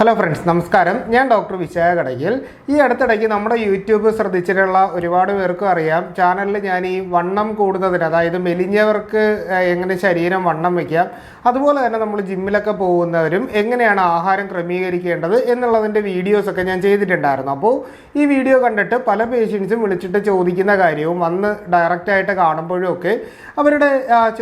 Hello friends നമസ്കാരം. ഞാൻ doctor Vishakha Kadakkal ഈ അടുത്തിടയ്ക്ക് നമ്മുടെ യൂട്യൂബ് ശ്രദ്ധിച്ചിട്ടുള്ള ഒരുപാട് പേർക്കും അറിയാം. ചാനലിൽ ഞാൻ ഈ വണ്ണം കൂടുന്നതിന് അതായത് മെലിഞ്ഞവർക്ക് എങ്ങനെ ശരീരം വണ്ണം വയ്ക്കാം അതുപോലെ തന്നെ നമ്മൾ ജിമ്മിലൊക്കെ പോകുന്നവരും എങ്ങനെയാണ് ആഹാരം ക്രമീകരിക്കേണ്ടത് എന്നുള്ളതിന്റെ വീഡിയോസൊക്കെ ഞാൻ ചെയ്തിട്ടുണ്ടായിരുന്നു. അപ്പോൾ ഈ വീഡിയോ കണ്ടിട്ട് പല പേഷ്യൻസും വിളിച്ചിട്ട് ചോദിക്കുന്ന കാര്യവും വന്ന് ഡയറക്റ്റായിട്ട് കാണുമ്പോഴും ഒക്കെ അവരുടെ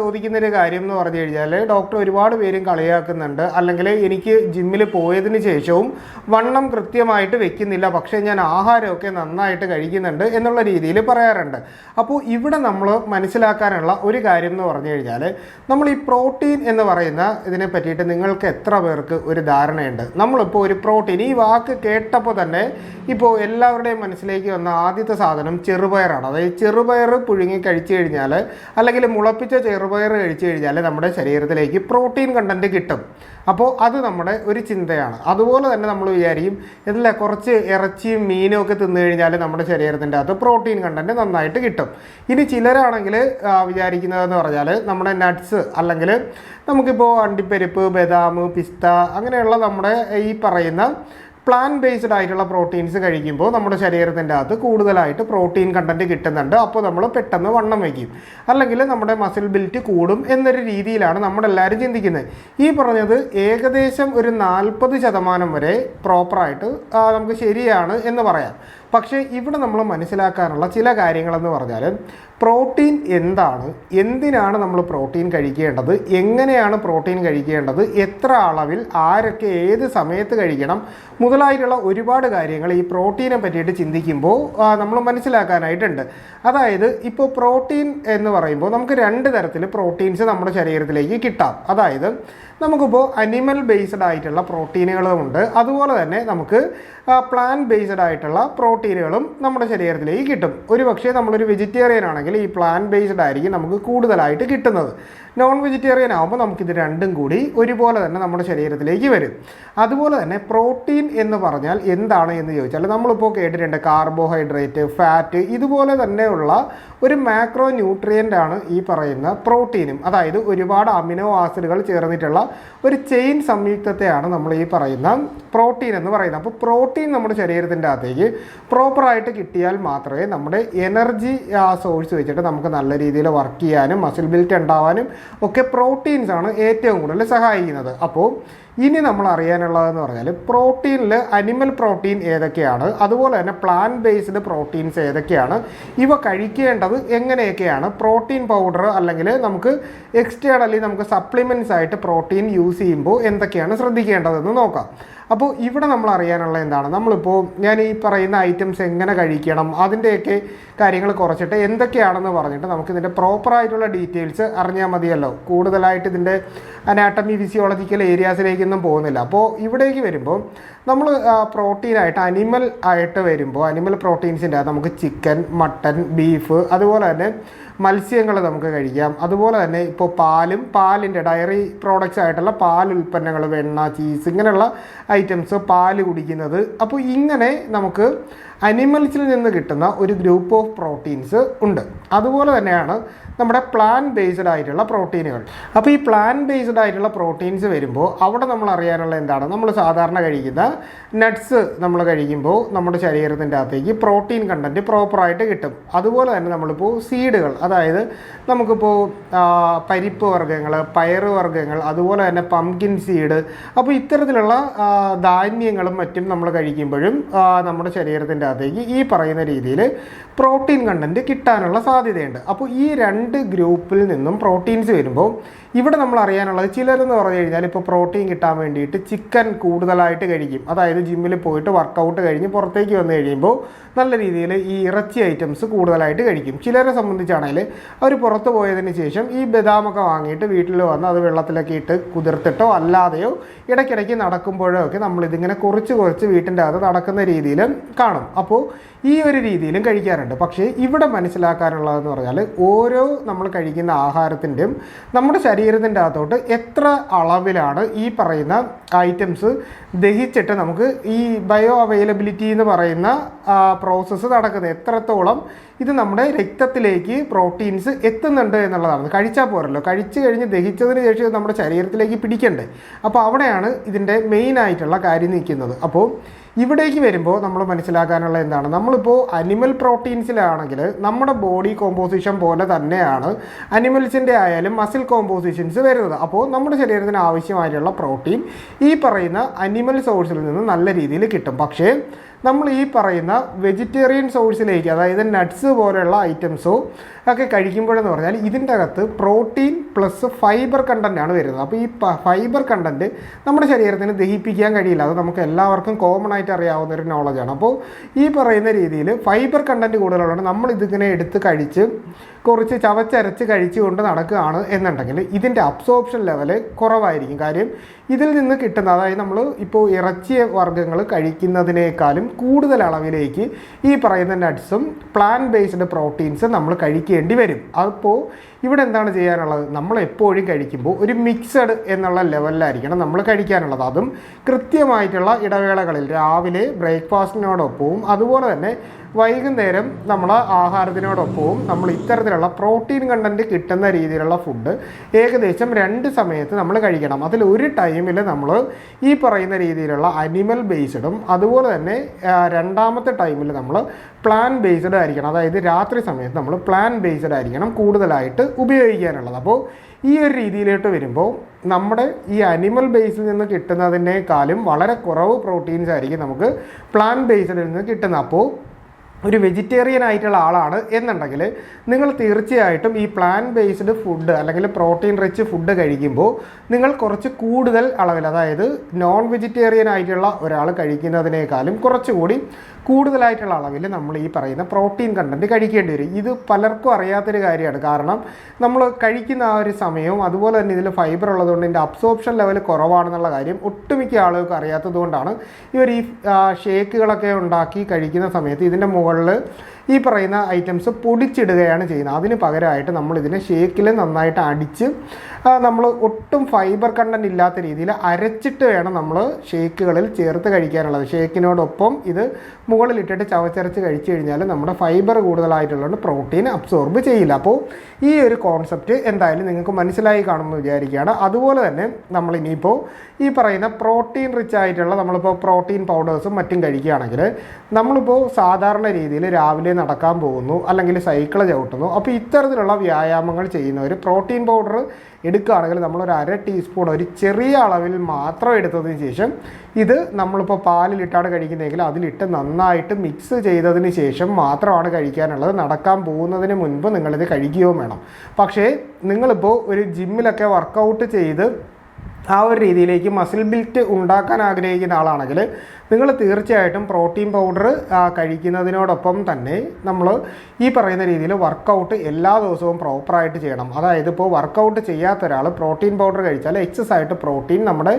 ചോദിക്കുന്നൊരു കാര്യം എന്ന് പറഞ്ഞു കഴിഞ്ഞാൽ ഡോക്ടർ ഒരുപാട് പേരും കളിയാക്കുന്നുണ്ട്. അല്ലെങ്കിൽ എനിക്ക് ജിമ്മിൽ പോയതിന് ശേഷവും വണ്ണം കൃത്യമായിട്ട് വെക്കുന്നില്ല. പക്ഷേ ഞാൻ ആഹാരമൊക്കെ നന്നായിട്ട് കഴിക്കുന്നുണ്ട് എന്നുള്ള രീതിയിൽ പറയാറുണ്ട്. അപ്പോൾ ഇവിടെ നമ്മൾ മനസ്സിലാക്കാനുള്ള ഒരു കാര്യം എന്ന് പറഞ്ഞു കഴിഞ്ഞാൽ നമ്മൾ ഈ പ്രോട്ടീൻ എന്ന് പറയുന്ന ഇതിനെ പറ്റിയിട്ട് നിങ്ങൾക്ക് എത്ര പേർക്ക് ഒരു ധാരണയുണ്ട്? നമ്മളിപ്പോൾ ഒരു പ്രോട്ടീൻ ഈ വാക്ക് കേട്ടപ്പോൾ തന്നെ ഇപ്പോൾ എല്ലാവരുടെയും മനസ്സിലേക്ക് വന്ന ആദ്യത്തെ സാധനം ചെറുപയറാണ്. അതായത് ചെറുപയർ പുഴുങ്ങി കഴിച്ചു കഴിഞ്ഞാൽ അല്ലെങ്കിൽ മുളപ്പിച്ച ചെറുപയർ കഴിച്ചു കഴിഞ്ഞാൽ നമ്മുടെ ശരീരത്തിലേക്ക് പ്രോട്ടീൻ കണ്ടന്റ് കിട്ടും. അപ്പോൾ അത് നമ്മുടെ ഒരു ചിന്തയാണ്. അതുപോലെ തന്നെ നമ്മൾ വിചാരിക്കും ഇതിലെ കുറച്ച് ഇറച്ചിയും മീനും ഒക്കെ തിന്നു കഴിഞ്ഞാൽ നമ്മുടെ ശരീരത്തിന്റെ അകത്ത് പ്രോട്ടീൻ കണ്ടന്റ് നന്നായിട്ട് കിട്ടും. ഇനി ചിലരാണെങ്കിൽ വിചാരിക്കുന്നതെന്ന് പറഞ്ഞാൽ നമ്മുടെ നട്ട്സ് അല്ലെങ്കിൽ നമുക്കിപ്പോൾ അണ്ടിപ്പരിപ്പ് ബദാം പിസ്ത അങ്ങനെയുള്ള നമ്മുടെ ഈ പറയുന്ന പ്ലാൻ ബേസ്ഡ് ആയിട്ടുള്ള പ്രോട്ടീൻസ് കഴിക്കുമ്പോൾ നമ്മുടെ ശരീരത്തിന്റെ അകത്ത് കൂടുതലായിട്ട് പ്രോട്ടീൻ കണ്ടന്റ് കിട്ടുന്നുണ്ട്. അപ്പോൾ നമ്മൾ പെട്ടെന്ന് വണ്ണം വയ്ക്കും. അല്ലെങ്കിൽ നമ്മുടെ മസിൽ ബിലിറ്റി കൂടും എന്നൊരു രീതിയിലാണ് നമ്മളെല്ലാവരും ചിന്തിക്കുന്നത്. ഈ പറഞ്ഞത് ഏകദേശം ഒരു നാൽപ്പത് ശതമാനം വരെ പ്രോപ്പറായിട്ട് നമുക്ക് ശരിയാണ് എന്ന് പറയാം. പക്ഷേ ഇവിടെ നമ്മൾ മനസ്സിലാക്കാനുള്ള ചില കാര്യങ്ങളെന്ന് പറഞ്ഞാൽ പ്രോട്ടീൻ എന്താണ്? എന്തിനാണ് നമ്മൾ പ്രോട്ടീൻ കഴിക്കേണ്ടത്? എങ്ങനെയാണ് പ്രോട്ടീൻ കഴിക്കേണ്ടത്? എത്ര അളവിൽ ആരൊക്കെ ഏത് സമയത്ത് കഴിക്കണം? മുതലായിട്ടുള്ള ഒരുപാട് കാര്യങ്ങൾ ഈ പ്രോട്ടീനെ പറ്റിയിട്ട് ചിന്തിക്കുമ്പോൾ നമ്മൾ മനസ്സിലാക്കാനായിട്ടുണ്ട്. അതായത് ഇപ്പോൾ പ്രോട്ടീൻ എന്ന് പറയുമ്പോൾ നമുക്ക് രണ്ട് തരത്തിൽ പ്രോട്ടീൻസ് നമ്മുടെ ശരീരത്തിലേക്ക് കിട്ടാം. അതായത് നമുക്കിപ്പോൾ അനിമൽ ബേസ്ഡ് ആയിട്ടുള്ള പ്രോട്ടീനുകളുമുണ്ട് അതുപോലെ തന്നെ നമുക്ക് പ്ലാൻ ബേസ്ഡ് ആയിട്ടുള്ള പ്രോട്ടീനുകളും നമ്മുടെ ശരീരത്തിലേക്ക് കിട്ടും. ഒരു പക്ഷേ നമ്മളൊരു വെജിറ്റേറിയൻ ആണെങ്കിൽ ഈ പ്ലാൻ ബേസ്ഡ് ആയിരിക്കും നമുക്ക് കൂടുതലായിട്ട് കിട്ടുന്നത്. നോൺ വെജിറ്റേറിയൻ ആകുമ്പോൾ നമുക്കിത് രണ്ടും കൂടി ഒരുപോലെ തന്നെ നമ്മുടെ ശരീരത്തിലേക്ക് വരും. അതുപോലെ തന്നെ പ്രോട്ടീൻ എന്ന് പറഞ്ഞാൽ എന്താണ് എന്ന് ചോദിച്ചാൽ നമ്മളിപ്പോൾ കേട്ടിട്ടുണ്ട് കാർബോഹൈഡ്രേറ്റ് ഫാറ്റ് ഇതുപോലെ തന്നെയുള്ള ഒരു മാക്രോ ന്യൂട്രിയന്റ് ആണ് ഈ പറയുന്ന പ്രോട്ടീനും അതായത് ഒരുപാട് അമിനോ ആസിഡുകൾ ചേർന്നിട്ടുള്ള ഒരു ചെയിൻ സംയുക്തത്തെയാണ് നമ്മൾ ഈ പറയുന്ന പ്രോട്ടീൻ എന്ന് പറയുന്നത്. അപ്പോൾ പ്രോട്ടീൻ നമ്മുടെ ശരീരത്തിന്റെ അകത്തേക്ക് പ്രോപ്പറായിട്ട് കിട്ടിയാൽ മാത്രമേ നമ്മുടെ എനർജി ആ സോഴ്സ് വെച്ചിട്ട് നമുക്ക് നല്ല രീതിയിൽ വർക്ക് ചെയ്യാനും മസിൽ ബിൽറ്റ് ഉണ്ടാവാനും ഒക്കെ പ്രോട്ടീൻസ് ആണ് ഏറ്റവും കൂടുതൽ സഹായിക്കുന്നത്. അപ്പോൾ ഇനി നമ്മൾ അറിയാനുള്ളതെന്ന് പറഞ്ഞാൽ പ്രോട്ടീനിൽ അനിമൽ പ്രോട്ടീൻ ഏതൊക്കെയാണ്? അതുപോലെ തന്നെ പ്ലാൻ ബേസ്ഡ് പ്രോട്ടീൻസ് ഏതൊക്കെയാണ്? ഇവ കഴിക്കേണ്ടത് എങ്ങനെയൊക്കെയാണ്? പ്രോട്ടീൻ പൗഡർ അല്ലെങ്കിൽ നമുക്ക് എക്സ്റ്റേണലി നമുക്ക് സപ്ലിമെന്റ്സ് ആയിട്ട് പ്രോട്ടീൻ യൂസ് ചെയ്യുമ്പോൾ എന്തൊക്കെയാണ് ശ്രദ്ധിക്കേണ്ടതെന്ന് നോക്കാം. അപ്പോൾ ഇവിടെ നമ്മൾ അറിയാനുള്ള എന്താണ്? നമ്മളിപ്പോൾ ഞാൻ ഈ പറയുന്ന ഐറ്റംസ് എങ്ങനെ കഴിക്കണം അതിന്റെയൊക്കെ കാര്യങ്ങൾ കുറച്ചിട്ട് എന്തൊക്കെയാണെന്ന് പറഞ്ഞിട്ട് നമുക്ക് ഇതിന്റെ പ്രോപ്പറായിട്ടുള്ള ഡീറ്റെയിൽസ് അറിഞ്ഞാൽ മതിയല്ലോ. കൂടുതലായിട്ട് ഇതിന്റെ അനാട്ടമി ഫിസിയോളജിക്കൽ ഏരിയാസിലേക്കൊന്നും പോകുന്നില്ല. അപ്പോൾ ഇവിടേക്ക് വരുമ്പോൾ നമ്മൾ പ്രോട്ടീനായിട്ട് അനിമൽ ആയിട്ട് വരുമ്പോൾ അനിമൽ പ്രോട്ടീൻസിന്റെ നമുക്ക് ചിക്കൻ മട്ടൻ ബീഫ് അതുപോലെ തന്നെ മത്സ്യങ്ങൾ നമുക്ക് കഴിക്കാം. അതുപോലെ തന്നെ ഇപ്പോൾ പാലും പാലിന്റെ ഡയറി പ്രോഡക്റ്റ്സ് ആയിട്ടുള്ള പാൽ ഉൽപ്പന്നങ്ങൾ വെണ്ണ ചീസ് ഇങ്ങനെയുള്ള ഐറ്റംസ് പാൽ കുടിക്കുന്നത്. അപ്പോൾ ഇങ്ങനെ നമുക്ക് അനിമൽസിൽ നിന്ന് കിട്ടുന്ന ഒരു ഗ്രൂപ്പ് ഓഫ് പ്രോട്ടീൻസ് ഉണ്ട്. അതുപോലെ തന്നെയാണ് നമ്മുടെ പ്ലാൻ ബേസ്ഡ് ആയിട്ടുള്ള പ്രോട്ടീനുകൾ അപ്പോൾ ഈ പ്ലാൻ ബേസ്ഡ് ആയിട്ടുള്ള പ്രോട്ടീൻസ് വരുമ്പോൾ അവിടെ നമ്മൾ അറിയാനുള്ള എന്താണ്? നമ്മൾ സാധാരണ കഴിക്കുന്ന നട്ട്സ് നമ്മൾ കഴിക്കുമ്പോൾ നമ്മുടെ ശരീരത്തിന്റെ അകത്തേക്ക് പ്രോട്ടീൻ കണ്ടന്റ് പ്രോപ്പറായിട്ട് കിട്ടും. അതുപോലെ തന്നെ നമ്മളിപ്പോൾ സീഡുകൾ അതായത് നമുക്കിപ്പോൾ പരിപ്പ് വർഗങ്ങൾ പയറ് വർഗങ്ങൾ അതുപോലെ തന്നെ പംകിൻ സീഡ് അപ്പോൾ ഇത്തരത്തിലുള്ള ധാന്യങ്ങളും മറ്റും നമ്മൾ കഴിക്കുമ്പോഴും നമ്മുടെ ശരീരത്തിന്റെ അകത്തേക്ക് ഈ പറയുന്ന രീതിയിൽ പ്രോട്ടീൻ കണ്ടന്റ് കിട്ടാനുള്ള സാധ്യതയുണ്ട്. അപ്പോൾ ഈ രണ്ട് ഗ്രൂപ്പിൽ നിന്നും പ്രോട്ടീൻസ് വരുമ്പോൾ ഇവിടെ നമ്മൾ അറിയാനുള്ളത് ചിലരെന്ന് പറഞ്ഞു കഴിഞ്ഞാൽ ഇപ്പോൾ പ്രോട്ടീൻ കിട്ടാൻ വേണ്ടിയിട്ട് ചിക്കൻ കൂടുതലായിട്ട് കഴിക്കും. അതായത് ജിമ്മിൽ പോയിട്ട് വർക്കൗട്ട് കഴിഞ്ഞ് പുറത്തേക്ക് വന്നു കഴിയുമ്പോൾ നല്ല രീതിയിൽ ഈ ഇറച്ചി ഐറ്റംസ് കൂടുതലായിട്ട് കഴിക്കും. ചിലരെ സംബന്ധിച്ചാണെങ്കിൽ അവർ പുറത്ത് പോയതിന് ശേഷം ഈ ബദാമൊക്കെ വാങ്ങിയിട്ട് വീട്ടിൽ വന്ന് അത് വെള്ളത്തിലൊക്കെ ഇട്ട് കുതിർത്തിട്ടോ അല്ലാതെയോ ഇടയ്ക്കിടയ്ക്ക് നടക്കുമ്പോഴോ ഒക്കെ നമ്മളിതിങ്ങനെ കുറച്ച് കുറച്ച് വീട്ടിന്റെ അകത്ത് നടക്കുന്ന രീതിയിൽ കാണും. അപ്പോൾ ഈ ഒരു രീതിയിലും കഴിക്കാറുണ്ട്. പക്ഷേ ഇവിടെ മനസ്സിലാക്കാനുള്ളതെന്ന് പറഞ്ഞാൽ ഓരോ നമ്മൾ കഴിക്കുന്ന ആഹാരത്തിന്റെയും നമ്മുടെ ശരീരത്തിന്റെ അകത്തോട്ട് എത്ര അളവിലാണ് ഈ പറയുന്ന ഐറ്റംസ് ദഹിച്ചിട്ട് നമുക്ക് ഈ ബയോ അവൈലബിലിറ്റി എന്ന് പറയുന്ന പ്രോസസ്സ് നടക്കുന്നത് എത്രത്തോളം ഇത് നമ്മുടെ രക്തത്തിലേക്ക് പ്രോട്ടീൻസ് എത്തുന്നുണ്ട് എന്നുള്ളതാണ്. കഴിച്ചാൽ പോരല്ലോ. കഴിച്ചു കഴിഞ്ഞ് ദഹിച്ചതിന് ശേഷം നമ്മുടെ ശരീരത്തിലേക്ക് പിടിക്കണ്ടേ? അപ്പോൾ അവിടെയാണ് ഇതിന്റെ മെയിൻ ആയിട്ടുള്ള കാര്യം നിൽക്കുന്നത്. അപ്പോൾ ഇവിടേക്ക് വരുമ്പോൾ നമ്മൾ മനസ്സിലാക്കാനുള്ള എന്താണ്? നമ്മളിപ്പോൾ അനിമൽ പ്രോട്ടീൻസിലാണെങ്കിൽ നമ്മുടെ ബോഡി കോമ്പോസിഷൻ പോലെ തന്നെയാണ് അനിമൽസിന്റെ ആയാലും മസിൽ കോമ്പോസിഷൻസ് വരുന്നത്. അപ്പോൾ നമ്മുടെ ശരീരത്തിന് ആവശ്യമായിട്ടുള്ള പ്രോട്ടീൻ ഈ പറയുന്ന അനിമൽ സോഴ്സിൽ നിന്ന് നല്ല രീതിയിൽ കിട്ടും. പക്ഷേ നമ്മൾ ഈ പറയുന്ന വെജിറ്റേറിയൻ സോഴ്സിലേക്ക് അതായത് നട്ട്സ് പോലെയുള്ള ഐറ്റംസോ ഒക്കെ കഴിക്കുമ്പോഴെന്ന് പറഞ്ഞാൽ ഇതിന്റെ അകത്ത് പ്രോട്ടീൻ പ്ലസ് ഫൈബർ കണ്ടന്റ് ആണ് വരുന്നത്. അപ്പോൾ ഈ ഫൈബർ കണ്ടന്റ് നമ്മുടെ ശരീരത്തിന് ദഹിപ്പിക്കാൻ കഴിയില്ല. അത് നമുക്ക് എല്ലാവർക്കും കോമൺ ആയിട്ട് അറിയാവുന്ന ഒരു നോളജാണ് അപ്പോൾ ഈ പറയുന്ന രീതിയിൽ ഫൈബർ കണ്ടന്റ് കൂടുതലുള്ളതാണ് നമ്മൾ ഇതിങ്ങനെ എടുത്ത് കഴിച്ച് കുറച്ച് ചവച്ചരച്ച് കഴിച്ചുകൊണ്ട് നടക്കുകയാണ് എന്നുണ്ടെങ്കിൽ ഇതിന്റെ അബ്സോർപ്ഷൻ ലെവൽ കുറവായിരിക്കും. കാര്യം ഇതിൽ നിന്ന് കിട്ടുന്ന അതായത് നമ്മൾ ഇപ്പോൾ ഇറച്ചി വർഗങ്ങൾ കഴിക്കുന്നതിനേക്കാളും കൂടുതൽ അളവിലേക്ക് ഈ പറയുന്ന നട്ട്സും പ്ലാൻ ബേസ്ഡ് പ്രോട്ടീൻസ് നമ്മൾ കഴിക്കേണ്ടി വരും. അപ്പോൾ ഇവിടെ എന്താണ് ചെയ്യാനുള്ളത്? നമ്മൾ എപ്പോഴും കഴിക്കുമ്പോൾ ഒരു മിക്സഡ് എന്നുള്ള ലെവലിലായിരിക്കണം നമ്മൾ കഴിക്കാനുള്ളത്. അതും കൃത്യമായിട്ടുള്ള ഇടവേളകളിൽ രാവിലെ ബ്രേക്ക്ഫാസ്റ്റിനോടൊപ്പവും അതുപോലെ തന്നെ വൈകുന്നേരം നമ്മൾ ആഹാരത്തിനോടൊപ്പവും നമ്മൾ ഇത്തരത്തിലുള്ള പ്രോട്ടീൻ കണ്ടന്റ് കിട്ടുന്ന രീതിയിലുള്ള ഫുഡ് ഏകദേശം രണ്ട് സമയത്ത് നമ്മൾ കഴിക്കണം. അതിൽ ഒരു ടൈമിൽ നമ്മൾ ഈ പറയുന്ന രീതിയിലുള്ള അനിമൽ ബേസ്ഡും അതുപോലെ തന്നെ രണ്ടാമത്തെ ടൈമിൽ നമ്മൾ പ്ലാൻ ബേസ്ഡ് ആയിരിക്കണം. അതായത് രാത്രി സമയത്ത് നമ്മൾ പ്ലാൻ ബേസ്ഡ് ആയിരിക്കണം കൂടുതലായിട്ട് ഉപയോഗിക്കാനുള്ളത്. അപ്പോൾ ഈ ഒരു രീതിയിലോട്ട് വരുമ്പോൾ നമ്മുടെ ഈ അനിമൽ ബേസിൽ നിന്ന് കിട്ടുന്നതിനേക്കാളും വളരെ കുറവ് പ്രോട്ടീൻസ് ആയിരിക്കും നമുക്ക് പ്ലാൻ ബേസിൽ നിന്ന് കിട്ടുന്നത്. അപ്പോൾ ഒരു വെജിറ്റേറിയൻ ആയിട്ടുള്ള ആളാണ് എന്നുണ്ടെങ്കിൽ നിങ്ങൾ തീർച്ചയായിട്ടും ഈ പ്ലാൻ ബേസ്ഡ് ഫുഡ് അല്ലെങ്കിൽ പ്രോട്ടീൻ റിച്ച് ഫുഡ് കഴിക്കുമ്പോൾ നിങ്ങൾ കുറച്ച് കൂടുതൽ അളവിൽ അതായത് നോൺ വെജിറ്റേറിയൻ ആയിട്ടുള്ള ഒരാൾ കഴിക്കുന്നതിനേക്കാളും കുറച്ചുകൂടി കൂടുതലായിട്ടുള്ള അളവിൽ നമ്മൾ ഈ പറയുന്ന പ്രോട്ടീൻ കണ്ടന്റ് കഴിക്കേണ്ടി വരും. ഇത് പലർക്കും അറിയാത്തൊരു കാര്യമാണ്. കാരണം നമ്മൾ കഴിക്കുന്ന ആ ഒരു സമയവും അതുപോലെ തന്നെ ഇതിൽ ഫൈബർ ഉള്ളതുകൊണ്ട് ഇതിന്റെ അബ്സോർപ്ഷൻ ലെവൽ കുറവാണെന്നുള്ള കാര്യം ഒട്ടുമിക്ക ആളുകൾക്ക് അറിയാത്തതുകൊണ്ടാണ് ഇവർ ഈ ഷേക്കുകളൊക്കെ ഉണ്ടാക്കി കഴിക്കുന്ന സമയത്ത് ഇതിന്റെ മുകളിൽ ഈ പറയുന്ന ഐറ്റംസ് പൊടിച്ചിടുകയാണ് ചെയ്യുന്നത്. അതിന് പകരമായിട്ട് നമ്മൾ ഇതിനെ ഷേക്കിൽ നന്നായിട്ട് അടിച്ച് നമ്മൾ ഒട്ടും ഫൈബർ കണ്ടന്റ് ഇല്ലാത്ത രീതിയിൽ അരച്ചിട്ട് വേണം നമ്മൾ ഷേക്കുകളിൽ ചേർത്ത് കഴിക്കാനുള്ളത്. ഷേക്കിനോടൊപ്പം ഇത് മുകളിലിട്ടിട്ട് ചവച്ചരച്ച് കഴിച്ചു കഴിഞ്ഞാൽ നമ്മുടെ ഫൈബർ കൂടുതലായിട്ടുള്ളതുകൊണ്ട് പ്രോട്ടീൻ അബ്സോർബ് ചെയ്യില്ല. അപ്പോൾ ഈ ഒരു കോൺസെപ്റ്റ് എന്തായാലും നിങ്ങൾക്ക് മനസ്സിലായി കാണുമെന്ന് വിചാരിക്കുകയാണ്. അതുപോലെ തന്നെ നമ്മൾ ഇനിയിപ്പോൾ ഈ പറയുന്ന പ്രോട്ടീൻ റിച്ച് ആയിട്ടുള്ള നമ്മളിപ്പോൾ പ്രോട്ടീൻ പൗഡേഴ്സും മറ്റും കഴിക്കുകയാണെങ്കിൽ നമ്മളിപ്പോൾ സാധാരണ രീതിയിൽ രാവിലെ നടക്കാൻ പോകുന്നു അല്ലെങ്കിൽ സൈക്കിൾ ചവിട്ടുന്നു. അപ്പോൾ ഇത്തരത്തിലുള്ള വ്യായാമങ്ങൾ ചെയ്യുന്നവർ പ്രോട്ടീൻ പൗഡർ എടുക്കുകയാണെങ്കിൽ നമ്മളൊരു അര ടീസ്പൂൺ ഒരു ചെറിയ അളവിൽ മാത്രം എടുത്തതിന് ശേഷം ഇത് നമ്മളിപ്പോൾ പാലിലിട്ടാണ് കഴിക്കുന്നതെങ്കിൽ അതിലിട്ട് നന്നായിട്ട് മിക്സ് ചെയ്തതിന് ശേഷം മാത്രമാണ് കഴിക്കാനുള്ളത്. നടക്കാൻ പോകുന്നതിന് മുൻപ് നിങ്ങളിത് കഴിക്കുകയും വേണം. പക്ഷേ നിങ്ങളിപ്പോൾ ഒരു ജിമ്മിലൊക്കെ വർക്കൗട്ട് ചെയ്ത് ആ ഒരു രീതിയിലേക്ക് മസിൽ ബിൽറ്റ് ഉണ്ടാക്കാൻ ആഗ്രഹിക്കുന്ന ആളാണെങ്കിൽ നിങ്ങൾ തീർച്ചയായിട്ടും പ്രോട്ടീൻ പൗഡർ കഴിക്കുന്നതിനോടൊപ്പം തന്നെ നമ്മൾ ഈ പറയുന്ന രീതിയിൽ വർക്കൗട്ട് എല്ലാ ദിവസവും പ്രോപ്പറായിട്ട് ചെയ്യണം. അതായത് ഇപ്പോൾ വർക്കൗട്ട് ചെയ്യാത്ത ഒരാൾ പ്രോട്ടീൻ പൗഡർ കഴിച്ചാൽ എക്സസ് ആയിട്ട് പ്രോട്ടീൻ നമ്മുടെ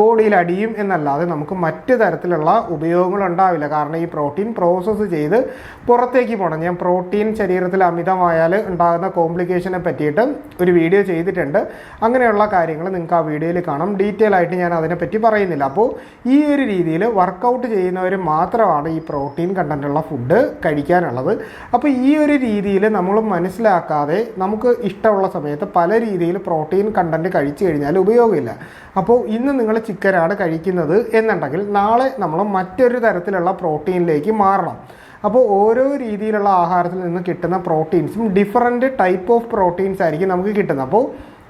ബോഡിയിൽ അടിയും എന്നല്ലാതെ നമുക്ക് മറ്റ് തരത്തിലുള്ള ഉപയോഗങ്ങൾ ഉണ്ടാവില്ല. കാരണം ഈ പ്രോട്ടീൻ പ്രോസസ്സ് ചെയ്ത് പുറത്തേക്ക് പോകണം. ഞാൻ പ്രോട്ടീൻ ശരീരത്തിൽ അമിതമായാൽ ഉണ്ടാകുന്ന കോംപ്ലിക്കേഷനെ പറ്റിയിട്ട് ഒരു വീഡിയോ ചെയ്തിട്ടുണ്ട്. അങ്ങനെയുള്ള കാര്യങ്ങൾ നിങ്ങൾക്ക് ആ വീഡിയോയിൽ കാണാം. ഡീറ്റെയിൽ ആയിട്ട് ഞാൻ അതിനെപ്പറ്റി പറയുന്നില്ല. അപ്പോൾ ഈ ഒരു രീതിയിൽ വർക്കൗട്ട് ചെയ്യുന്നവർ മാത്രമാണ് ഈ പ്രോട്ടീൻ കണ്ടന്റുള്ള ഫുഡ് കഴിക്കാനുള്ളത്. അപ്പോൾ ഈ ഒരു രീതിയിൽ നമ്മൾ മനസ്സിലാക്കാതെ നമുക്ക് ഇഷ്ടമുള്ള സമയത്ത് പല രീതിയിൽ പ്രോട്ടീൻ കണ്ടന്റ് കഴിച്ചു കഴിഞ്ഞാൽ ഉപയോഗമില്ല. അപ്പോൾ ഇന്ന് നിങ്ങൾ ചിക്കനാണ് കഴിക്കുന്നത് എന്നുണ്ടെങ്കിൽ നാളെ നമ്മൾ മറ്റൊരു തരത്തിലുള്ള പ്രോട്ടീനിലേക്ക് മാറണം. അപ്പോൾ ഓരോ രീതിയിലുള്ള ആഹാരത്തിൽ നിന്ന് കിട്ടുന്ന പ്രോട്ടീൻസും ഡിഫറന്റ് ടൈപ്പ് ഓഫ് പ്രോട്ടീൻസ് ആയിരിക്കും നമുക്ക് കിട്ടുന്നത്. അപ്പോൾ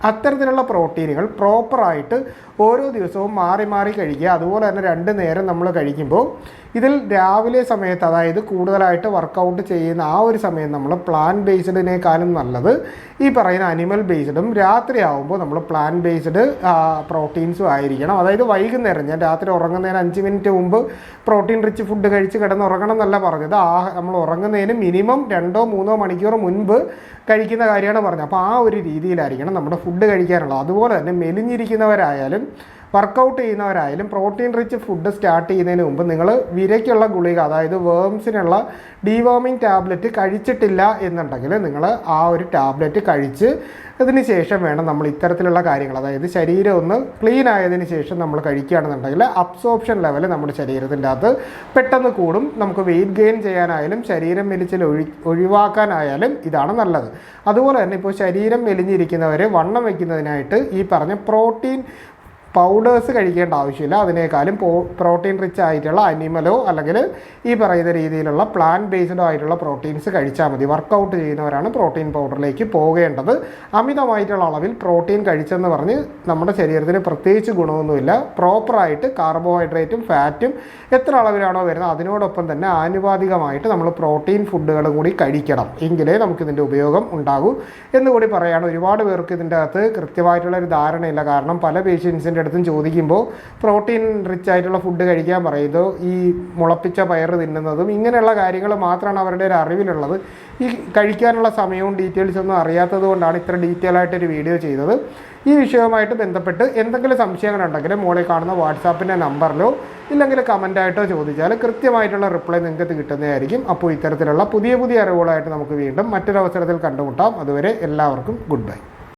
അത്തരത്തിലുള്ള പ്രോട്ടീനുകൾ പ്രോപ്പറായിട്ട് ഓരോ ദിവസവും മാറി മാറി കഴിക്കുക. അതുപോലെ തന്നെ രണ്ട് നേരം നമ്മൾ കഴിക്കുമ്പോൾ ഇതിൽ രാവിലെ സമയത്ത് അതായത് കൂടുതലായിട്ട് വർക്കൗട്ട് ചെയ്യുന്ന ആ ഒരു സമയം നമ്മൾ പ്ലാൻ ബേസ്ഡിനേക്കാളും നല്ലത്. ഈ പറയുന്ന അനിമൽ ബേസ്ഡും രാത്രി ആകുമ്പോൾ നമ്മൾ പ്ലാൻ ബേസ്ഡ് പ്രോട്ടീൻസും ആയിരിക്കണം. അതായത് വൈകുന്നേരം ഞാൻ രാത്രി ഉറങ്ങുന്നതിന് അഞ്ച് മിനിറ്റ് മുമ്പ് പ്രോട്ടീൻ റിച്ച് ഫുഡ് കഴിച്ച് കിടന്ന് ഉറങ്ങണം എന്നല്ല പറഞ്ഞത്. ആ നമ്മൾ ഉറങ്ങുന്നതിന് മിനിമം രണ്ടോ മൂന്നോ മണിക്കൂർ മുൻപ് കഴിക്കുന്ന കാര്യമാണ് പറഞ്ഞത്. അപ്പോൾ ആ ഒരു രീതിയിലായിരിക്കണം നമ്മുടെ ഫുഡ് കഴിക്കാനുള്ളത് അതുപോലെ തന്നെ മെലിഞ്ഞിരിക്കുന്നവരായാലും വർക്കൗട്ട് ചെയ്യുന്നവരായാലും പ്രോട്ടീൻ റിച്ച് ഫുഡ് സ്റ്റാർട്ട് ചെയ്യുന്നതിന് മുമ്പ് നിങ്ങൾ വിരയ്ക്കുള്ള ഗുളിക അതായത് വേംസിനുള്ള ഡീവേമിങ് ടാബ്ലറ്റ് കഴിച്ചിട്ടില്ല എന്നുണ്ടെങ്കിൽ നിങ്ങൾ ആ ഒരു ടാബ്ലറ്റ് കഴിച്ച് അതിന് ശേഷം വേണം നമ്മൾ ഇത്തരത്തിലുള്ള കാര്യങ്ങൾ അതായത് ശരീരം ഒന്ന് ക്ലീൻ ആയതിനു ശേഷം നമ്മൾ കഴിക്കുകയാണെന്നുണ്ടെങ്കിൽ അബ്സോർപ്ഷൻ ലെവൽ നമ്മുടെ ശരീരത്തിന്റെ അകത്ത് പെട്ടെന്ന് കൂടും. നമുക്ക് വെയിറ്റ് ഗെയിൻ ചെയ്യാനായാലും ശരീരം മെലിച്ചിൽ ഒഴി ഒഴിവാക്കാനായാലും ഇതാണ് നല്ലത്. അതുപോലെ തന്നെ ഇപ്പോൾ ശരീരം മെലിഞ്ഞിരിക്കുന്നവരെ വണ്ണം വയ്ക്കുന്നതിനായിട്ട് ഈ പറഞ്ഞ പ്രോട്ടീൻ പൗഡേഴ്സ് കഴിക്കേണ്ട ആവശ്യമില്ല. അതിനേക്കാളും പ്രോട്ടീൻ റിച്ച് ആയിട്ടുള്ള അനിമലോ അല്ലെങ്കിൽ ഈ പറയുന്ന രീതിയിലുള്ള പ്ലാൻ ബേസ്ഡോ ആയിട്ടുള്ള പ്രോട്ടീൻസ് കഴിച്ചാൽ മതി. വർക്കൗട്ട് ചെയ്യുന്നവരാണ് പ്രോട്ടീൻ പൗഡറിലേക്ക് പോകേണ്ടത്. അമിതമായിട്ടുള്ള അളവിൽ പ്രോട്ടീൻ കഴിച്ചെന്ന് പറഞ്ഞ് നമ്മുടെ ശരീരത്തിന് പ്രത്യേകിച്ച് ഗുണമൊന്നുമില്ല. പ്രോപ്പറായിട്ട് കാർബോഹൈഡ്രേറ്റും ഫാറ്റും എത്ര അളവിലാണോ വരുന്നത് അതിനോടൊപ്പം തന്നെ ആനുപാതികമായിട്ട് നമ്മൾ പ്രോട്ടീൻ ഫുഡുകളും കൂടി കഴിക്കണം. എങ്കിലേ നമുക്കിതിന്റെ ഉപയോഗം ഉണ്ടാകൂ. എന്നുകൂടി പറയാണ്. ഒരുപാട് പേർക്ക് ഇതിന്റെ അകത്ത് കൃത്യമായിട്ടുള്ള ഒരു ധാരണയില്ല. കാരണം പല പേഷ്യൻസിന്റെ അടുത്തും ചോദിക്കുമ്പോൾ പ്രോട്ടീൻ റിച്ച് ആയിട്ടുള്ള ഫുഡ് കഴിക്കാൻ പറയുന്നു. ഈ മുളപ്പിച്ച പയർ തിന്നുന്നതും ഇങ്ങനെയുള്ള കാര്യങ്ങൾ മാത്രമാണ് അവരുടെ ഒരു അറിവിലുള്ളത്. ഈ കഴിക്കാനുള്ള സമയവും ഡീറ്റെയിൽസ് ഒന്നും അറിയാത്തത് കൊണ്ടാണ് ഇത്ര ഡീറ്റെയിൽ ആയിട്ടൊരു വീഡിയോ ചെയ്തത്. ഈ വിഷയവുമായിട്ട് ബന്ധപ്പെട്ട് എന്തെങ്കിലും സംശയങ്ങളുണ്ടെങ്കിൽ മോളെ കാണുന്ന വാട്സാപ്പിന്റെ നമ്പറിലോ ഇല്ലെങ്കിൽ കമന്റായിട്ടോ ചോദിച്ചാൽ കൃത്യമായിട്ടുള്ള റിപ്ലൈ നിങ്ങൾക്ക് കിട്ടുന്നതായിരിക്കും. അപ്പോൾ ഇത്തരത്തിലുള്ള പുതിയ പുതിയ അറിവുകളായിട്ട് നമുക്ക് വീണ്ടും മറ്റൊരവസരത്തിൽ കണ്ടുമുട്ടാം. അതുവരെ എല്ലാവർക്കും ഗുഡ് ബൈ